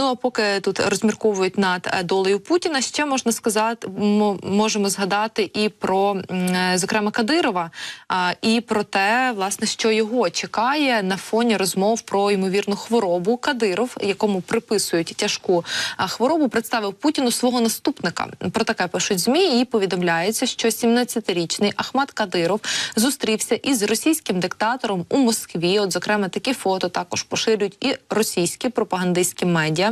Ну а поки тут розмірковують над е, долею Путіна, ще можна сказати, можемо згадати і про е, зокрема Кадирова, і про те, власне, що його чекає на фоні розмов про ймовірну хворобу. Кадиров, якому приписують тяжку хворобу, представив Путіну свого наступника. Про таке пишуть змі. І повідомляється, що 17-річний Ахмад Кадиров зустрівся із російським диктатором у Москві. От, зокрема, такі фото також поширюють і російські пропагандистські медіа.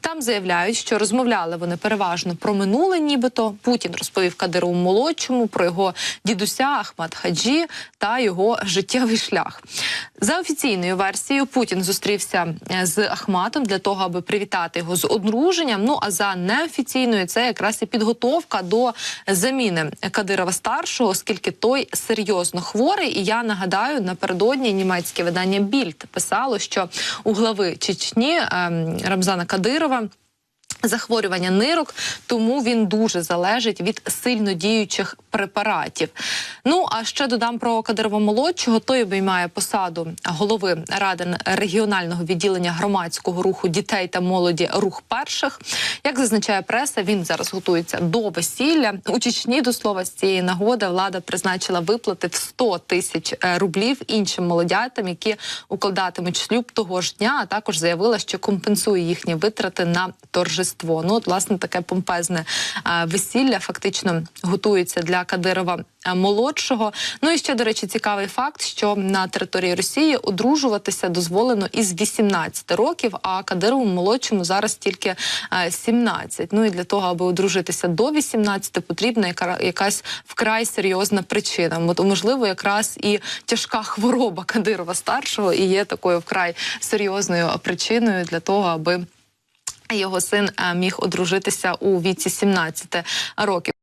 Там заявляють, що розмовляли вони переважно про минуле, нібито Путін розповів Кадирову молодшому про його дідуся Ахмад Хаджі та його життєвий шлях. За офіційною версією, Путін зустрівся е, з Ахматом для того, аби привітати його з одруженням. Ну а за неофіційною це якраз і підготовка до заміни Кадирова старшого, оскільки той серйозно хворий. І я нагадаю, напередодні німецьке видання Більд писало, що у глави Чечні ем, Рамзана Кадирова. Захворювання нирок, тому він дуже залежить від сильно діючих препаратів. Ну а ще додам про Кадирова молодшого. Той обіймає посаду голови ради регіонального відділення громадського руху дітей та молоді рух перших. Як зазначає преса, він зараз готується до весілля. У Чечні до слова з цієї нагоди влада призначила виплати в 100 тисяч е, рублів іншим молодятам, які укладатимуть шлюб того ж дня. А також заявила, що компенсує їхні витрати на торжество. Ну, от, власне, таке помпезне весілля фактично готується для Кадирова молодшого. Ну і ще, до речі, цікавий факт, що на території Росії одружуватися дозволено із 18 років, а Кадирову молодшому зараз тільки е, 17. Ну і для того, аби одружитися до 18, потрібна яка, якась вкрай серйозна причина. От, можливо, якраз і тяжка хвороба Кадирова старшого і є такою вкрай серйозною причиною для того, аби його син е, міг одружитися у віці 17 років.